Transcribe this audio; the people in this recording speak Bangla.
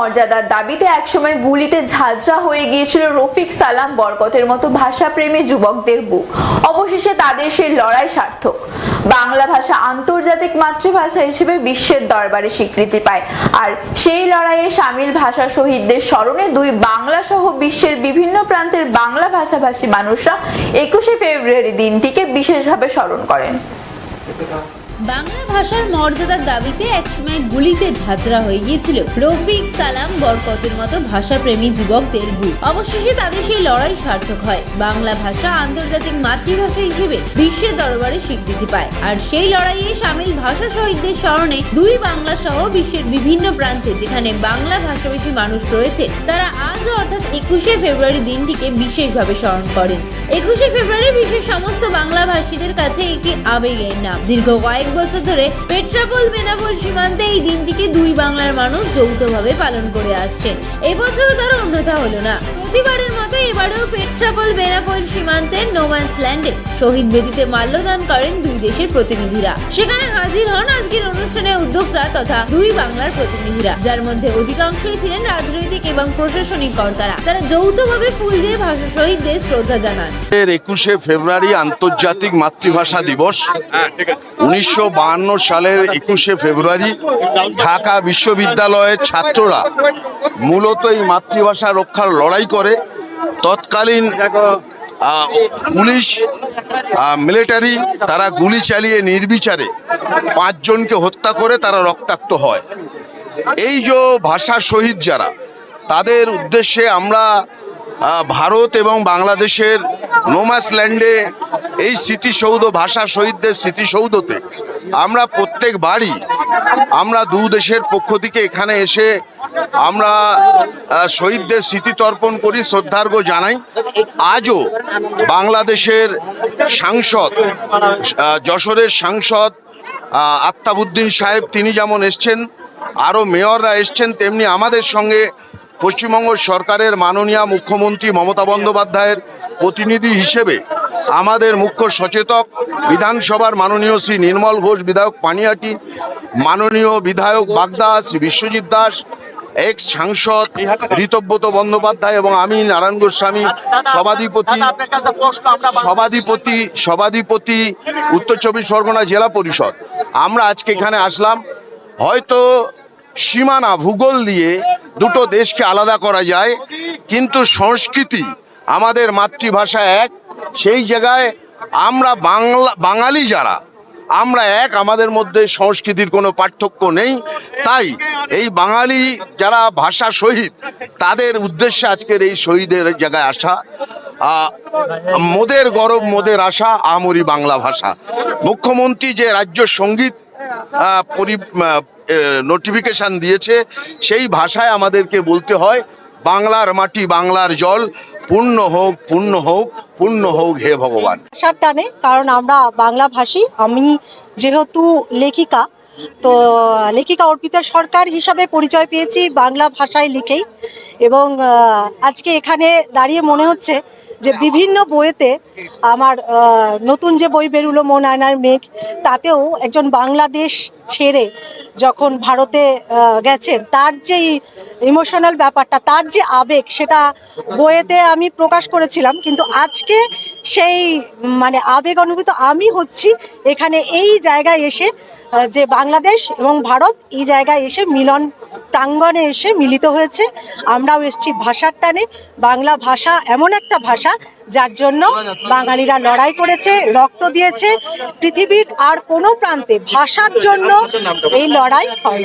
মর্যাদার দাবিতে একসময় গুলিতে ঝাঁঝরা হয়ে গিয়েছিল রফিক সালাম বরকতের মতো ভাষাপ্রেমী যুবকদের বুক। অবশেষে তাদের সেই লড়াই সার্থক। বাংলা ভাষা আন্তর্জাতিক মাতৃভাষা হিসেবে বিশ্বের দরবারে স্বীকৃতি পায়। আর সেই লড়াইয়ে সামিল ভাষা শহীদদের স্মরণে দুই বাংলা সহ বিশ্বের বিভিন্ন প্রান্তের বাংলা ভাষাভাষী মানুষরা একুশে ফেব্রুয়ারি দিনটিকে বিশেষভাবে স্মরণ করেন। বাংলা ভাষার মর্যাদার দাবিতে একসময় গুলিতে ঝাঁঝরা হয়ে গিয়েছিল। রফিক সালাম বরকতের মতো ভাষাপ্রেমী যুবকদের বুক অবশেষে তাদের সেই লড়াই সার্থক হয়। বাংলা ভাষা আন্তর্জাতিক মাতৃভাষা হিসেবে বিশ্বের দরবারে স্বীকৃতি পায়। আর সেই লড়াইয়ে সামিল ভাষা শহীদদের স্মরণে দুই বাংলা সহ বিশ্বের বিভিন্ন প্রান্তে যেখানে বাংলা ভাষাভাষী মানুষ রয়েছে, তারা আজও অর্থাৎ একুশে ফেব্রুয়ারি দিনটিকে বিশেষভাবে স্মরণ করেন। একুশে ফেব্রুয়ারি বিশ্বের সমস্ত বাংলা ভাষীদের কাছে একটি আবেগের নাম। দীর্ঘ কয়েক বছর ধরে পেট্রাপোল বেনাপোল সীমান্তে এই দিনটিকে দুই বাংলার মানুষ যৌথভাবে পালন করে আসছেন এবছরও তার অন্যথা হলো না। প্রতিবারের মতো এবারেও পেট্রাপোল বেনাপোল সীমান্তের নোম্যান্স ল্যান্ডে শহীদ বেদিতে মাল্যদান করেন দুই দেশের প্রতিনিধিরা। সেখানে হাজির হন আজকের অনুষ্ঠানে উদ্যোক্তা তথা দুই বাংলার প্রতিনিধিরা। যার মধ্যে অধিকাংশই ছিলেন রাজনৈতিক এবং প্রশাসনিক কর্তারা। তারা যৌথভাবে ফুল দিয়ে ভাষা শহীদদের শ্রদ্ধা জানান। একুশে ফেব্রুয়ারি আন্তর্জাতিক মাতৃভাষা দিবস। উনিশশো বাহান্ন সালের একুশে ফেব্রুয়ারি ঢাকা বিশ্ববিদ্যালয়ের ছাত্ররা মূলত এই মাতৃভাষা রক্ষার লড়াই করে। তৎকালীন পুলিশ মিলিটারি তারা গুলি চালিয়ে নির্বিচারে পাঁচজনকে হত্যা করে তারা রক্তাক্ত হয়। এই যে ভাষা শহীদ যারা, তাদের উদ্দেশ্যে আমরা ভারত এবং বাংলাদেশের নোমাস ল্যান্ডে এই স্মৃতিসৌধ, ভাষা শহীদদের স্মৃতিসৌধতে আমরা প্রত্যেক বাড়ি আমরা দু দেশের পক্ষ থেকে এখানে এসে আমরা শহীদদের স্মৃতি তর্পণ করি শ্রদ্ধার্ঘ্য জানাই। আজও বাংলাদেশের সাংসদ যশোরের সাংসদ আহ, আত্তাবুদ্দিন সাহেব তিনি যেমন এসছেন আরও মেয়ররা এসছেন তেমনি আমাদের সঙ্গে পশ্চিমবঙ্গ সরকারের মাননীয় মুখ্যমন্ত্রী মমতা বন্দ্যোপাধ্যায়ের প্রতিনিধি হিসেবে আমাদের মুখ্য সচেতক বিধানসভার মাননীয় শ্রী নির্মল ঘোষ বিধায়ক পানিহাটি মাননীয় বিধায়ক বাগদা শ্রী বিশ্বজিৎ দাস এক্স সাংসদ ঋতব্রত বন্দ্যোপাধ্যায় এবং আমি নারায়ণ গোস্বামী সভাধিপতি সভাধিপতি সভাধিপতি উত্তর চব্বিশ পরগনা জেলা পরিষদ। আমরা আজকে এখানে আসলাম। হয়তো সীমানা ভূগোল দিয়ে দুটো দেশকে আলাদা করা যায় কিন্তু সংস্কৃতি আমাদের মাতৃভাষা এক সেই জায়গায় আমরা বাংলা বাঙালি যারা, আমরা এক, আমাদের মধ্যে সংস্কৃতির কোনো পার্থক্য নেই। তাই এই বাঙালি যারা ভাষা শহীদ, তাদের উদ্দেশ্যে আজকের এই শহীদের জায়গায় আসা মোদের গরব, মোদের আশা, আমরি বাংলা ভাষা। মুখ্যমন্ত্রী যে রাজ্য সংগীত নোটিফিকেশন দিয়েছে, সেই ভাষায় আমাদেরকে বলতে হয় বাংলার মাটি, বাংলার জল পূর্ণ হোক পূর্ণ হোক পূর্ণ হোক হে ভগবান। সার টানে কারণ আমরা বাংলা ভাষী আমি যেহেতু লেখিকা তো লেখিকা অর্পিতা সরকার হিসাবে পরিচয় পেয়েছি বাংলা ভাষায় লিখেই। এবং আজকে এখানে দাঁড়িয়ে মনে হচ্ছে যে বিভিন্ন বইয়েতে আমার নতুন যে বই বেরুলো মন আয়নার মেঘ, তাতেও একজন বাংলাদেশ ছেড়ে যখন ভারতে গেছেন, তার যে ইমোশনাল ব্যাপারটা, তার যে আবেগ, সেটা বইয়েতে আমি প্রকাশ করেছিলাম। কিন্তু আজকে সেই মানে আবেগ অনুভূত আমি হচ্ছি এখানে এই জায়গায় এসে যে বাংলাদেশ এবং ভারত এই জায়গায় এসে মিলন প্রাঙ্গণে এসে মিলিত হয়েছে। আমরাও এসেছি ভাষার টানে। বাংলা ভাষা এমন একটা ভাষা যার জন্য বাঙালিরা লড়াই করেছে, রক্ত দিয়েছে। পৃথিবীর আর কোনো প্রান্তে ভাষার জন্য এই লড়াই হয়